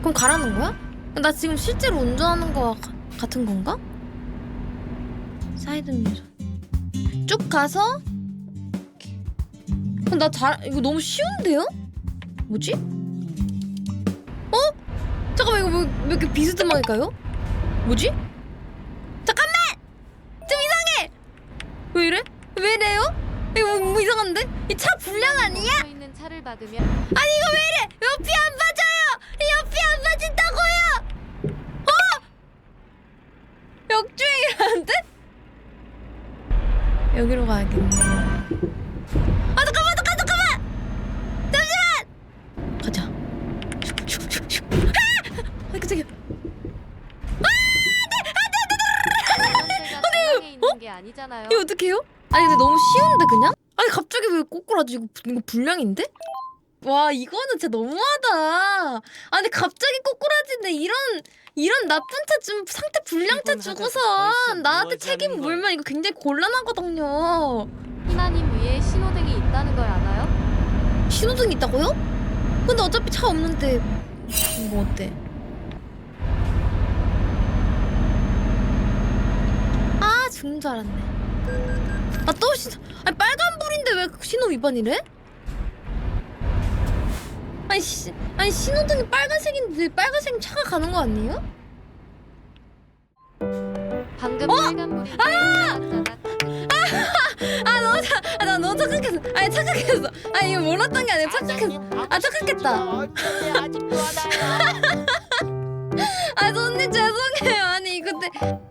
그럼 가라는 거야? 나 지금 실제로 운전하는 가- 같은 건가? 사이드 미러 쭉 가서 그럼 나잘 이거 너무 쉬운데요? 뭐지? 어? 잠깐만 이거 왜, 왜 이렇게 비스듬하니까요? 뭐지? 잠깐만! 좀 이상해! 왜 이래? 왜 이래요? 이거 뭐, 뭐 이상한데? 이 차 불량 아니야? 아니 이거 왜 이래? 옆이 안 빠져요! 옆이 안 빠진다고요! 어? 역주행이라는데? 여기로 가야겠네. 아 잠깐만 잠깐 잠깐만! 잠시만! 가자. 슉슉슉슉. 아! 아 깜짝이야. 운전대가 중앙에 있는 게 아니잖아요. 이거 어떡해요? 아니 근데 너무 쉬운데 그냥? 아니 갑자기 왜 꼬꾸라지 이거, 이거 불량인데? 와 이거는 진짜 너무하다. 아니 갑자기 꼬꾸라지인데 이런 이런 나쁜 차 좀 상태 불량 차 이건 주고서 하다가 벌써 나한테 뭐 책임 물면 이거 굉장히 곤란하거든요. 희나님 위에 신호등이 있다는 걸 알아요? 신호등 있다고요? 근데 어차피 차 없는데 뭐 어때? 아 죽는 줄 알았네. 아또 신, 아니 빨간 불인데 왜 신호 위반이래? 아니 시, 아니 신호등이 빨간색인데 빨간색 차가 가는 거 아니에요? 방금 빨간불이 지나갔잖아. 아 너무 착, 아나 너무 착각했어. 아니 착각했어. 아니 이거 몰랐던 게 아니라 착각했어. 아 착각했다. 아직도 하나요? 아 손님 죄송해요. 아니 이거 근데